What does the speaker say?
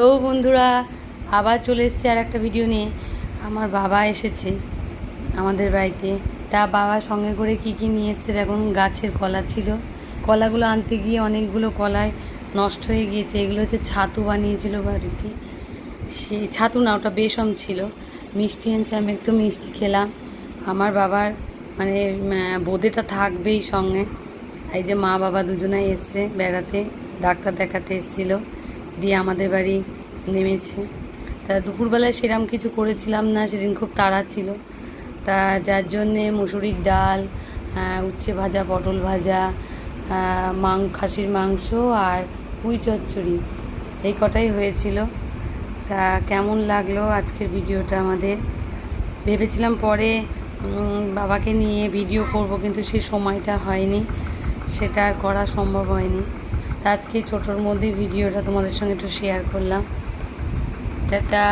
তো বন্ধুরা, আবার চলে এসেছি আর একটা ভিডিও নিয়ে। আমার বাবা এসেছে আমাদের বাড়িতে। তা বাবা সঙ্গে করে কি কি নিয়ে এসছে দেখুন, গাছের কলা ছিল। কলাগুলো আনতে গিয়ে অনেকগুলো কলায় নষ্ট হয়ে গিয়েছে। এগুলো হচ্ছে ছাতু বানিয়েছিল বাড়িতে। সে ছাতু না, ওটা বেসম ছিল। মিষ্টি আনছে, আমি একটু মিষ্টি খেলাম। আমার বাবার মানে বোঁদেটা থাকবেই সঙ্গে। এই যে মা বাবা দুজনে এসছে বেড়াতে, ডাক্তার দেখাতে এসেছিল। দিয়ে আমাদের বাড়ি নেমেছে। তা দুপুরবেলায় সেরম কিছু করেছিলাম না, সেদিন খুব তাড়া ছিল। তা যার জন্যে মুসুরির ডাল উচ্ছে ভাজা, পটল ভাজা মাং, খাসির মাংস আর পুঁই চচ্চড়ি এই কটাই হয়েছিল। তা কেমন লাগল আজকের ভিডিওটা আমাদের? ভেবেছিলাম পরে বাবাকে নিয়ে ভিডিও করব কিন্তু সেই সময়টা হয়নি। সেটা আর করা সম্ভব হয়নি। আজকে ছোটোর মধ্যে ভিডিওটা তোমাদের সঙ্গে একটু শেয়ার করলাম। টাটা।